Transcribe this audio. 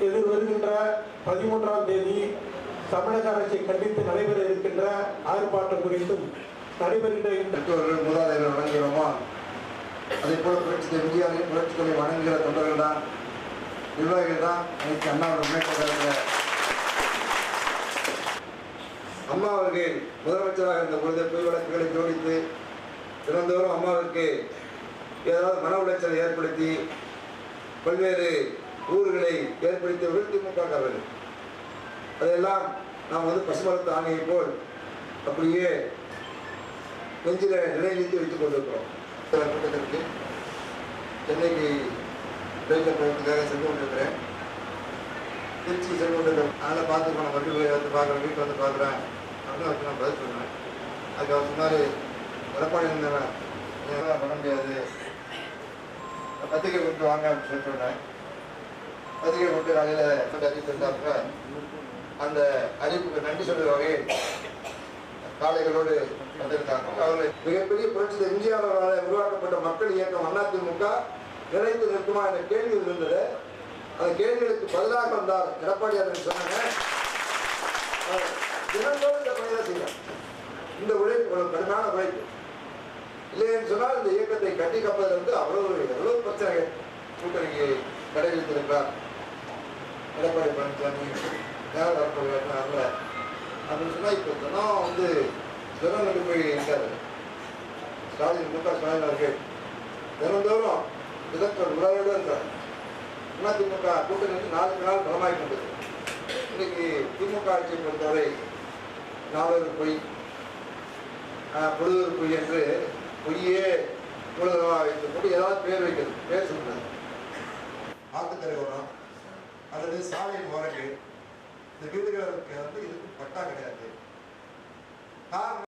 எதிர் வருகின்ற பதிமூன்றாம் தேதி தமிழக அரசை கண்டித்து நடைபெற இருக்கின்ற ஆர்ப்பாட்டம் குறித்தும் நடைபெறுகின்ற இந்த மூதாதையர்கள் வணங்குகிறோமோ? அதே போல புரட்சி இந்தியாவின் புரட்சிகளை வணங்குகிற தொண்டர்கள் தான் நிர்வாகிகள் தான் அனைத்து அண்ணா முன்னேற்ற அம்மா அவர்கள் முதலமைச்சராக இருந்த பொழுது பொய் வழக்குகளை ஜோடித்து தினந்தோறும் அம்மாவிற்கு ஏதாவது மன உளைச்சலை ஏற்படுத்தி பல்வேறு ஊர்களை ஏற்படுத்தியவர்கள் திமுக காரர்கள். அதையெல்லாம் நாம் வந்து பசுமரத்து ஆணையை போல் அப்படியே நெஞ்சில நிலைநிறுத்தி வைத்துக் கொண்டிருக்கிறோம். சில கூட்டத்திற்கு சென்னைக்கு ரயில்வே பயணத்துக்காக சென்று கொண்டிருக்கிறேன். திருச்சி சென்று கொண்டிருக்கிறேன். அதனால் பார்த்து போன வண்டி போய் வந்து பார்க்குறேன் வீட்டில் வந்து பார்க்குறேன். அப்படின்னு அவருக்கு நான் பதில் சொன்னேன். அதுக்கு அவர் சொன்னார் எடப்பாடி இருந்தவன் பண்ண முடியாது. பத்திரிகை கொண்டு வாங்க அப்படின்னு சொல்லி சொன்னேன். பத்திரிகை கொண்டு காலையில் அறிவித்திருந்தாங்க அந்த அறிவிப்புக்கு நன்றி சொல்லுற வகையில் காளைகளோடு வந்திருந்தாங்க அவர்கள் மிகப்பெரிய புரட்சி எம்ஜிஆரால் உருவாக்கப்பட்ட மக்கள் இயக்கம் அதிமுக நிறைந்து நிற்குமா என்ற கேள்வி இருந்தது. அந்த கேள்விகளுக்கு பதிலாக வந்தார் எடப்பாடியார் சொன்னாங்க. தினந்தோறும் இந்த பணியை செய்யலாம் இந்த உழைப்பு ஒரு கடுமையான உழைப்பு. இல்லைன்னு சொன்னால் இந்த இயக்கத்தை கட்டி காப்பதில் வந்து அவ்வளவு எவ்வளவு பிரச்சனைகள் கூட்டணிக்கு கடைபிடித்திருக்கிறார் எடப்பாடி பழனிசாமி நேரம் வரல அப்படின்னு சொன்னால் இப்போ தினம் வந்து தினம் கொண்டு போய் இருக்காரு ஸ்டாலின் மு க ஸ்டாலின் அவர்கள். தினந்தோறும் தினத்தோடு இருக்கார் அண்ணா திமுக கூட்டணி வந்து நாளுக்கு நாள் பலமாகி கொண்டது இன்னைக்கு திமுக ஆட்சியை பொறுத்தவரை நாளொரு பொய். ஆஹ், பொழுதொரு பொய் என்று பொய்யே மூலதனமாக வைத்துக் கொண்டு ஏதாவது பேர் வைக்கிறது பேர் சொல்றது ஆத்துக்கரை அல்லது சாலையின் ஓரங்கள் இந்த வீடுகளுக்கு வந்து இதுக்கு பட்டா கிடையாது. காரணம்